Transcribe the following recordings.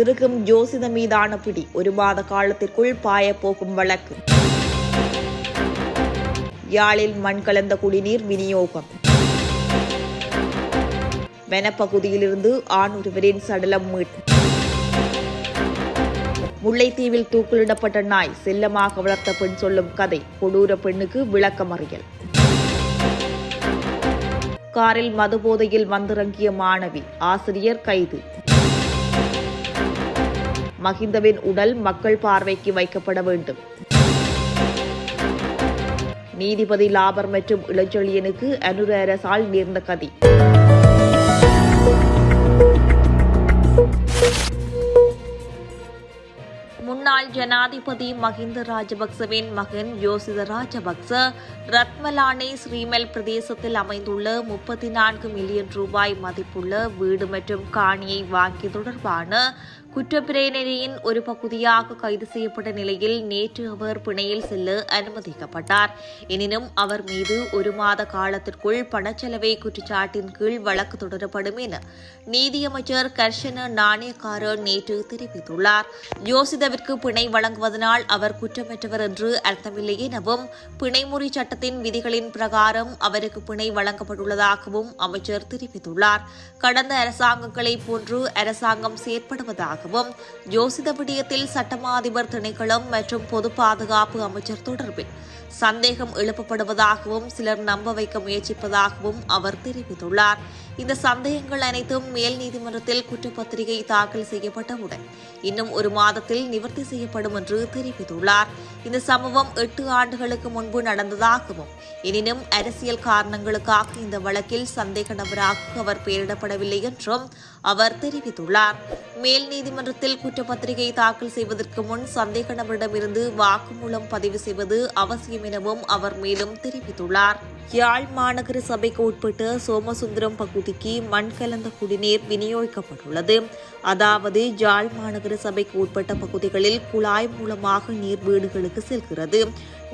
இருக்கும் ஜோசித மீதான பிடி. ஒரு மாத காலத்திற்குள் பாயப்போகும் வழக்கு. யாழில் மண் கலந்த குடிநீர் விநியோகம். வனப்பகுதியிலிருந்து ஆண் ஒருவரின் சடலம் மீட்பு முல்லைத்தீவில் தூக்கிலிடப்பட்ட நாய் செல்லமாக வளர்த்த பெண் சொல்லும் கதை. கொடூர பெண்ணுக்கு விளக்கமறியல். காரில் மதுபோதையில் வந்திறங்கிய மாணவி ஆசிரியர் கைது. மகிந்தவின் உடல் மக்கள் பார்வைக்கு வைக்கப்பட வேண்டும். நீதிபதி லாபர் மற்றும் இளஞ்செழியனுக்கு அனுர அரசால் நேர்ந்த கதி. முன்னாள் ஜனாதிபதி மஹிந்த ராஜபக்சவின் மகன் யோசித ராஜபக்ச ரத்மலானே ஸ்ரீமெல் பிரதேசத்தில் அமைந்துள்ள முப்பத்தி நான்கு மில்லியன் ரூபாய் மதிப்புள்ள வீடு மற்றும் காணியை வாங்கி தொடர்பான குற்றப்பிரேரணையின் ஒரு பகுதியாக கைது செய்யப்பட்ட நிலையில் நேற்று அவர் பிணையில் செல்ல அனுமதிக்கப்பட்டார். எனினும் அவர் மீது ஒரு மாத காலத்திற்குள் பணச்செலவை குற்றச்சாட்டின் கீழ் வழக்கு தொடரப்படும் என நீதியமைச்சர் கர்ஷன நாணயக்காரர் நேற்று தெரிவித்துள்ளார். யோசிதவிற்கு பிணை வழங்குவதனால் அவர் குற்றமற்றவர் என்று அர்த்தமில்லை எனவும் பிணைமுறி சட்டத்தின் விதிகளின் பிரகாரம் அவருக்கு பிணை வழங்கப்பட்டுள்ளதாகவும் அமைச்சர் தெரிவித்துள்ளார். கடந்த அரசாங்கங்களைப் போன்று அரசாங்கம் செயற்படுவதாகவும் யோசித விடயத்தில் சட்டமா அதிபர் திணைக்களம் மற்றும் பொது பாதுகாப்பு அமைச்சர் தொடர்பில் சந்தேகம் எழுப்பப்படுவதாகவும் சிலர் நம்ப வைக்க முயற்சிப்பதாகவும் அவர் தெரிவித்துள்ளார். இந்த சந்தேகங்கள் அனைத்தும் மேல் நீதிமன்றத்தில் குற்றப்பத்திரிகை தாக்கல் செய்யப்பட்டவுடன் இன்னும் ஒரு மாதத்தில் நிவர்த்தி செய்யப்படும் என்று தெரிவித்துள்ளார். இந்த சம்பவம் எட்டு ஆண்டுகளுக்கு முன்பு நடந்ததாகவும் எனினும் அரசியல் காரணங்களுக்காக இந்த வழக்கில் சந்தேக நபராக அவர் பெயரிடப்படவில்லை என்றும் அவர் தெரிவித்துள்ளார். மேல் நீதிமன்றத்தில் குற்றப்பத்திரிகை தாக்கல் செய்வதற்கு முன் சந்தேக நபரிடமிருந்து வாக்குமூலம் பதிவு செய்வது அவசியம் எனவும் அவர் மேலும் தெரிவித்துள்ளார். யாழ் மாநகர சபைக்கு உட்பட்ட சோமசுந்தரம் பகுதிக்கு மண் கலந்த குடிநீர் விநியோகிக்கப்பட்டுள்ளது. அதாவது யாழ் மாநகர சபைக்கு உட்பட்ட பகுதிகளில் குழாய் மூலமாக நீர் வீடுகளுக்கு செல்கிறது.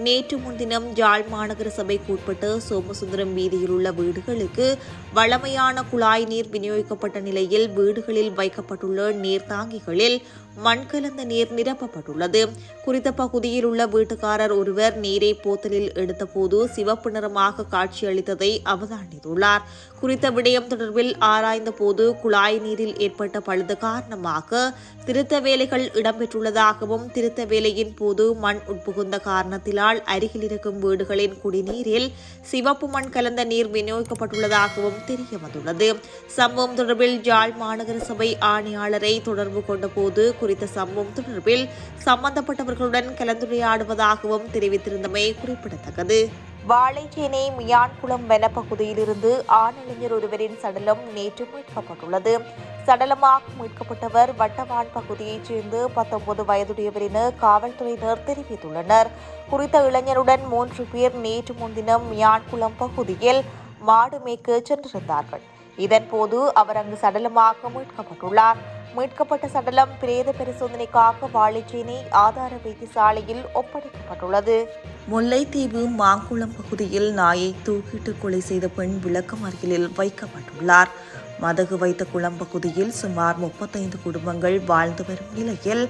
நேற்று முன்தினம் யாழ் மாநகர சபைக்கு உட்பட்ட சோமசுந்தரம் வீதியில் உள்ள வீடுகளுக்கு வழமையான குழாய் நீர் விநியோகிக்கப்பட்ட நிலையில் வீடுகளில் வைக்கப்பட்டுள்ள நீர்த்தாங்கிகளில் மண் கலந்த நீர் நிரப்பப்பட்டுள்ளது. குறித்த பகுதியில் உள்ள வீட்டுக்காரர் ஒருவர் நீரை போத்தலில் எடுத்தபோது சிவப்பு நிறமாக காட்சியளித்ததை அவதானித்துள்ளார். குறித்த விடயம் தொடர்பில் ஆராய்ந்த போது குழாய் நீரில் ஏற்பட்ட பழுது காரணமாக திருத்த வேலைகள் இடம்பெற்றுள்ளதாகவும் திருத்த வேலையின் போது மண் உட்புகுந்த காரணத்தினால் அருகில் இருக்கும் வீடுகளின் குடிநீரில் சிவப்பு மண் கலந்த நீர் விநியோகிக்கப்பட்டுள்ளதாகவும் தெரிய வந்துள்ளது சம்பவம் தொடர்பில் ஜாழ் மாநகர சபை ஆணையாளரை தொடர்பு கொண்ட போது குறித்த சம்பவம் தொடர்பில் சம்பந்தப்பட்டவர்களுடன் கலந்துரையாடுவதாகவும் தெரிவித்திருந்தமை குறிப்பிடத்தக்கது. வாழைச்சேனை மியான்குளம் வனப்பகுதியிலிருந்து ஆணிஞர் ஒருவரின் சடலம் நேற்று மீட்கப்பட்டுள்ளது. சடலமாக மீட்கப்பட்டவர் வட்டவான் பகுதியைச் சேர்ந்து பத்தொன்பது வயதுடையவர் என காவல்துறையினர் தெரிவித்துள்ளனர். குறித்த இளைஞருடன் மூன்று பேர் நேற்று முன்தினம் மியான்குளம் பகுதியில் மாடு மேய்க்க சென்றிருந்தார்கள். இதன்போது அவர் அங்கு சடலமாக மீட்கப்பட்டுள்ளார். மீட்கப்பட்ட சடலம் பிரேத பரிசோதனைக்காக வாழைச்சேனை ஆதார வைத்தியசாலையில் ஒப்படைக்கப்பட்டுள்ளது. முல்லைத்தீவு மாங்குளம் பகுதியில் நாயை தூக்கிட்டு கொலை செய்த பெண் விளக்கமறியலில் வைக்கப்பட்டுள்ளார். மதகு வைத்த குளம் பகுதியில் சுமார் முப்பத்தைந்து குடும்பங்கள் வாழ்ந்து வரும் நிலையில்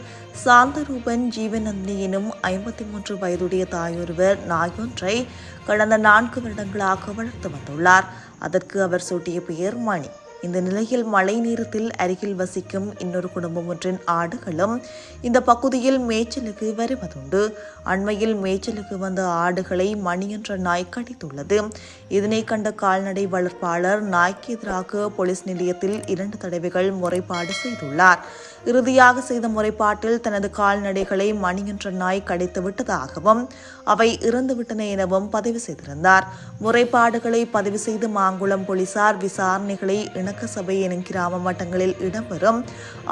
சாந்தரூபன் ஜீவநந்தினி எனும் ஐம்பத்தி மூன்று வயதுடைய தாயொருவர் நாயொன்றை கடந்த நான்கு வருடங்களாக வளர்த்து வந்துள்ளார். அதற்கு அவர் சூட்டிய பெயர் மணி. இந்த நிலையில் மழை நீரத்தில் அருகில் வசிக்கும் இன்னொரு குடும்பம் ஒன்றின் ஆடுகளும் இந்த பகுதியில் மேய்ச்சலுக்கு வருவதுண்டு. அண்மையில் மேய்ச்சலுக்கு வந்த ஆடுகளை மணி என்ற நாய் கடித்துள்ளது. இதனை கண்ட கால்நடை வளர்ப்பாளர் நாய்க்கு எதிராக போலீஸ் நிலையத்தில் இரண்டு தடவைகள் முறைப்பாடு செய்துள்ளார். இறுதியாக செய்த முறைப்பாட்டில் தனது கால்நடைகளை மணிகின்ற நாய் கடித்து விட்டதாகவும் அவை இறந்துவிட்டன எனவும் பதிவு செய்திருந்தார். முறைப்பாடுகளை பதிவு செய்து மாங்குளம் போலீசார் விசாரணைகளை இணக்க சபை எனும் கிராம மட்டங்களில் இடம்பெறும்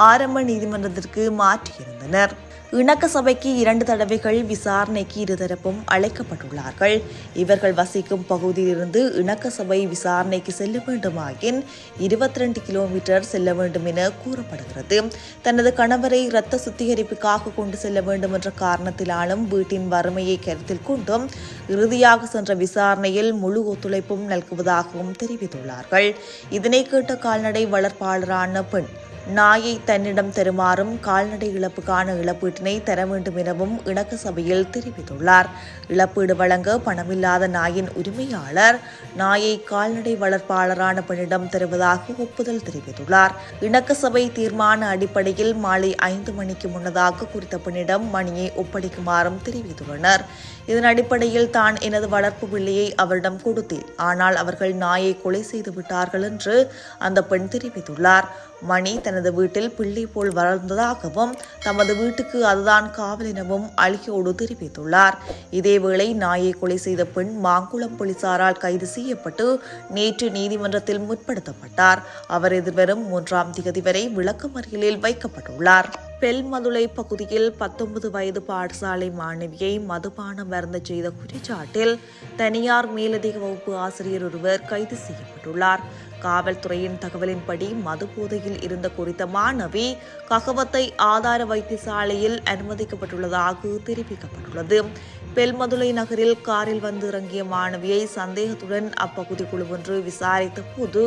ஆரம்ப நீதிமன்றத்திற்கு மாற்றியிருந்தனர். இணக்க சபைக்கு இரண்டு தடவைகள் விசாரணைக்கு இருதரப்பும் அழைக்கப்பட்டுள்ளார்கள். இவர்கள் வசிக்கும் பகுதியிலிருந்து இணக்க சபை விசாரணைக்கு செல்ல வேண்டுமாயின் இருபத்தி ரெண்டு கிலோமீட்டர் செல்ல வேண்டும் என கூறப்படுகிறது. தனது கணவரை இரத்த சுத்திகரிப்புக்காக கொண்டு செல்ல வேண்டும் என்ற காரணத்தினாலும் வீட்டின் வறுமையை கருத்தில் கொண்டும் இறுதியாக சென்ற விசாரணையில் முழு ஒத்துழைப்பும் நல்குவதாகவும் தெரிவித்துள்ளார்கள். இதனை கேட்ட கால்நடை வளர்ப்பாளரான பெண் நாயை தன்னிடம் தருமாறும் கால்நடை இழப்புக்கான இழப்பீட்டினை தர வேண்டும் எனவும் இணக்க சபையில் தெரிவித்துள்ளார். இழப்பீடு வழங்க பணமில்லாத நாயின் உரிமையாளர் நாயை கால்நடை வளர்ப்பாளரான பெண்ணிடம் தருவதாக ஒப்புதல் தெரிவித்துள்ளார். இணக்க சபை தீர்மான அடிப்படையில் மாலை ஐந்து மணிக்கு முன்னதாக குறித்த பெண்ணிடம் மணியை ஒப்படைக்குமாறும் தெரிவித்துள்ளனர். இதன் அடிப்படையில் தான் எனது வளர்ப்பு பிள்ளையை அவரிடம் கொடுத்தேன். ஆனால் அவர்கள் நாயை கொலை செய்து விட்டார்கள் என்று அந்த பெண் தெரிவித்துள்ளார். மணி தனது வீட்டில் பிள்ளை போல் வளர்ந்ததாகவும் தமது வீட்டுக்கு அதுதான் காவல் எனவும் அழுகியோடு தெரிவித்துள்ளார். இதேவேளை நாயை கொலை செய்த பெண் மாங்குளம் போலீசாரால் கைது செய்யப்பட்டு நேற்று நீதிமன்றத்தில் முற்படுத்தப்பட்டார். அவர் எதிர்வரும் மூன்றாம் தேதி வரை விளக்கமறியலில் வைக்கப்பட்டுள்ளார். பெல்மதுளை பகுதியில் பத்தொன்பது வயது பாடசாலை மாணவியை மதுபானம் மருந்து செய்த குற்றச்சாட்டில் தனியார் மேலதிக வகுப்பு ஆசிரியர் ஒருவர் கைது செய்யப்பட்டுள்ளார். காவல்துறையின் தகவலின்படி மது போதையில் இருந்த குறித்த மாணவி ககவத்தை ஆதார வைத்தியசாலையில் அனுமதிக்கப்பட்டுள்ளதாக தெரிவிக்கப்பட்டுள்ளது. பெல்மதுளை நகரில் காரில் வந்து இறங்கிய மாணவியை சந்தேகத்துடன் அப்பகுதி குழு ஒன்று விசாரித்த போது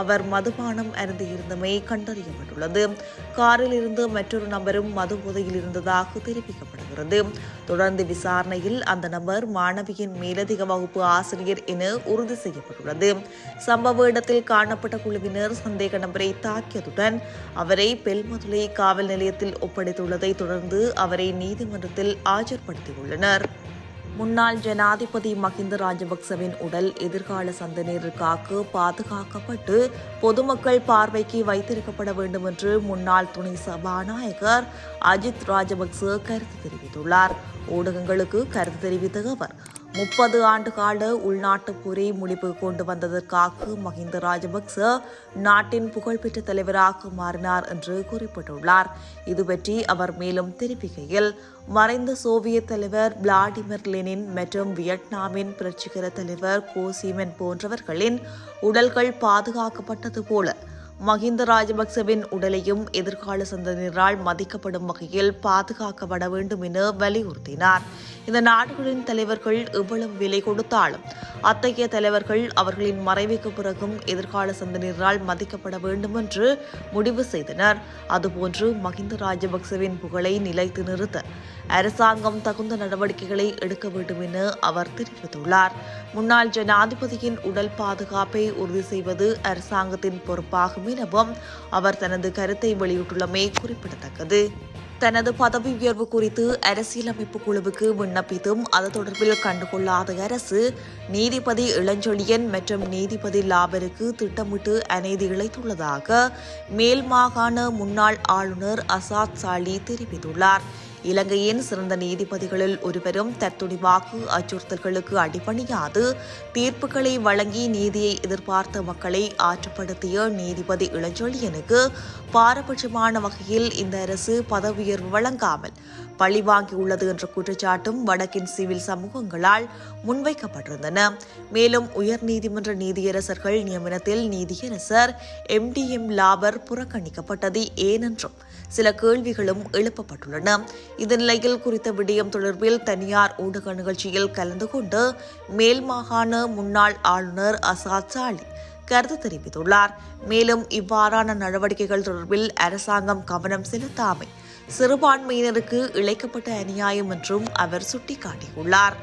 அவர் மதுபானம் அருந்தியிருந்தமை கண்டறியப்பட்டுள்ளது. காரில் இருந்து மற்றொரு நபரும் மது போதையில் இருந்ததாக தெரிவிக்கப்படுகிறது. தொடர்ந்து விசாரணையில் அந்த நபர் மாணவியின் மேலதிக வகுப்பு ஆசிரியர் என உறுதி செய்யப்பட்டுள்ளது. சம்பவ இடத்தில் காணப்பட்ட குழுவினர் சந்தேக நபரை தாக்கியதுடன் அவரை பெல்மதுளை காவல் நிலையத்தில் ஒப்படைத்துள்ளதை தொடர்ந்து அவரை நீதிமன்றத்தில் ஆஜர்படுத்தியுள்ளனர். முன்னாள் ஜனாதிபதி மஹிந்த ராஜபக்சவின் உடல் எதிர்கால சந்ததியினருக்காக பாதுகாக்கப்பட்டு பொதுமக்கள் பார்வைக்கு வைத்திருக்கப்பட வேண்டும் என்று முன்னாள் துணை சபாநாயகர் அஜித் ராஜபக்ச கருத்து தெரிவித்துள்ளார். ஊடகங்களுக்கு கருத்து தெரிவித்த அவர் முப்பது ஆண்டு கால உள்நாட்டுப் போரை முடிவுக்கு கொண்டு வந்ததற்காக மஹிந்த ராஜபக்ச. நாட்டின் புகழ்பெற்ற தலைவராக மாறினார் என்று குறிப்பிட்டுள்ளார். இது பற்றி அவர் மேலும் தெரிவிக்கையில் மறைந்த சோவியத் தலைவர் விளாடிமிர் லெனின் மற்றும் வியட்நாமின் புரட்சிகர தலைவர் கோசிமென் போன்றவர்களின் உடல்கள் பாதுகாக்கப்பட்டது போல மஹிந்த ராஜபக்சவின் உடலையும் எதிர்கால சந்ததியினரால் மதிக்கப்படும் வகையில் பாதுகாக்கப்பட வேண்டும் என வலியுறுத்தினார். இந்த நாடுகளின் தலைவர்கள் எவ்வளவு விலை கொடுத்தாலும் அத்தகைய தலைவர்கள் அவர்களின் மறைவுக்கு பிறகும் எதிர்கால சந்ததியினரால் மதிக்கப்பட வேண்டும் என்று முடிவு செய்தனர். அதுபோன்று மஹிந்த ராஜபக்சவின் புகழை நிலைத்து நிறுத்த அரசாங்கம் தகுந்த நடவடிக்கைகளை எடுக்க வேண்டும் என அவர் தெரிவித்துள்ளார். முன்னாள் ஜனாதிபதியின் உடல் பாதுகாப்பை உறுதி செய்வது அரசாங்கத்தின் பொறுப்பாகும் எனவும் அவர் தனது கருத்தை வெளியிட்டுள்ளமை குறிப்பிடத்தக்கது. தனது பதவி உயர்வு குறித்து அரசியலமைப்பு குழுவுக்கு விண்ணப்பித்தும் அது தொடர்பில் கண்டுகொள்ளாத அரசு நீதிபதி இளஞ்சொழியன் மற்றும் நீதிபதி லாபருக்கு திட்டமிட்டு அநீதி இழைத்துள்ளதாக மேல் மாகாண முன்னாள் ஆளுநர் அசாத் சாலி தெரிவித்துள்ளார். இலங்கையின் சிறந்த நீதிபதிகளில் ஒருவரும் தத்துணிவாக்கு அச்சுறுத்தல்களுக்கு அடிபணியாது. தீர்ப்புகளை வழங்கி நீதியை எதிர்பார்த்த மக்களை ஆற்றுப்படுத்திய நீதிபதி இளஞ்சொழியனுக்கு பாரபட்சமான வகையில் இந்த அரசு பதவியுயர்வு வழங்காமல் பழிவாங்கியுள்ளது என்ற குற்றச்சாட்டும் வடக்கின் சிவில் சமூகங்களால் முன்வைக்கப்பட்டிருந்தன. மேலும் உயர் நீதிமன்ற நீதியரசர்கள் நியமனத்தில் நீதியரசர் எம் டி எம் லாபர் புறக்கணிக்கப்பட்டது ஏனென்றும் சில கேள்விகளும் எழுப்பப்பட்டுள்ளன. இந்த நிலையில் குறித்த விடயம் தொடர்பில் தனியார் ஊடக நிகழ்ச்சியில் கலந்து கொண்டு மேல் மாகாண முன்னாள் ஆளுநர் அசாத் சாலி கருத்து தெரிவித்துள்ளார். மேலும் இவ்வாறான நடவடிக்கைகள் தொடர்பில் அரசாங்கம் கவனம் செலுத்தாமை சிறுபான்மையினருக்கு இழைக்கப்பட்ட அநியாயம் என்றும் அவர் சுட்டிக்காட்டியுள்ளார்.